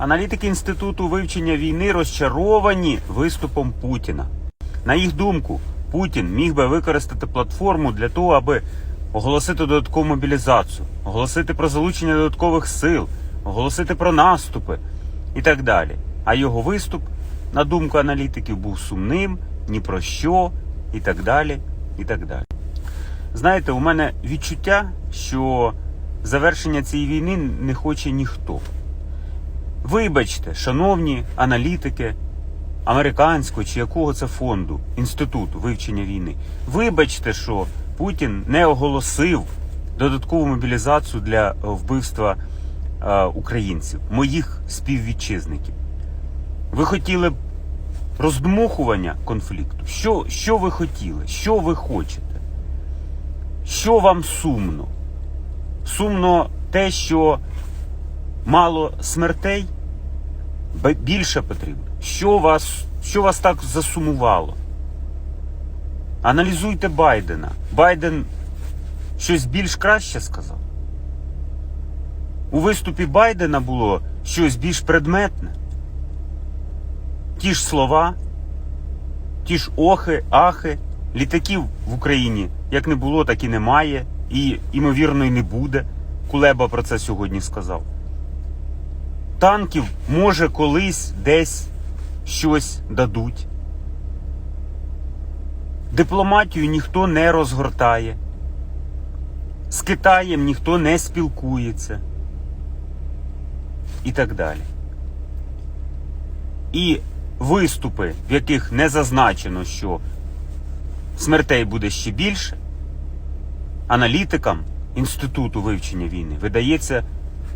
Аналітики Інституту вивчення війни розчаровані виступом Путіна. На їх думку, Путін міг би використати платформу для того, аби оголосити додаткову мобілізацію, оголосити про залучення додаткових сил, оголосити про наступи і так далі. А його виступ, на думку аналітиків, був сумним, ні про що і так далі. І так далі. Знаєте, у мене відчуття, що завершення цієї війни не хоче ніхто. Вибачте, шановні аналітики американського чи якого це фонду, інституту вивчення війни. Вибачте, що Путін не оголосив додаткову мобілізацію для е, вбивства е, українців, моїх співвітчизників. Ви хотіли б роздмухування конфлікту? Що, що ви хотіли? Що ви хочете? Що вам сумно? Сумно те, що мало смертей, більше потрібно. Що вас, що вас так засумувало? Аналізуйте Байдена. Байден щось більш краще сказав. У виступі Байдена було щось більш предметне. Ті ж слова, ті ж охи, ахи. Літаків в Україні як не було, так і немає. І, ймовірно, і не буде. Кулеба про це сьогодні сказав. Танків може колись десь щось дадуть. Дипломатію ніхто не розгортає. З Китаєм ніхто не спілкується. І так далі. І виступи, в яких не зазначено, що смертей буде ще більше, аналітикам Інституту вивчення війни видається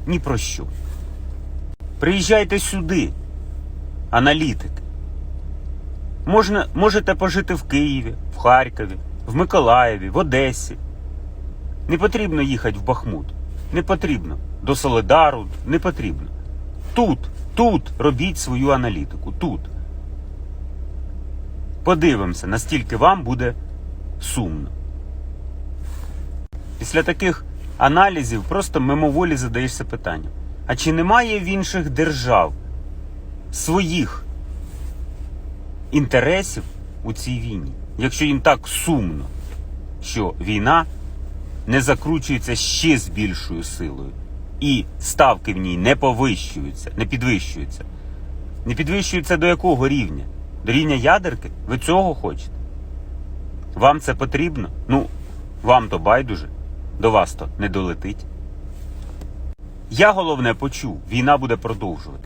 ні про що. Приїжджайте сюди, аналітики. Можна, можете пожити в Києві, в Харкові, в Миколаєві, в Одесі. Не потрібно їхати в Бахмут. Не потрібно. До Солидару не потрібно. Тут, тут робіть свою аналітику. Тут. Подивимося, настільки вам буде сумно. Після таких аналізів просто мимоволі задаєшся питанням. А чи немає в інших держав своїх інтересів у цій війні? Якщо їм так сумно, що війна не закручується ще з більшою силою, і ставки в ній не повищуються, не підвищуються. Не підвищуються до якого рівня? До рівня ядерки? Ви цього хочете? Вам це потрібно? Ну, вам то байдуже, до вас то не долетить. Я головне почув, війна буде продовжувати.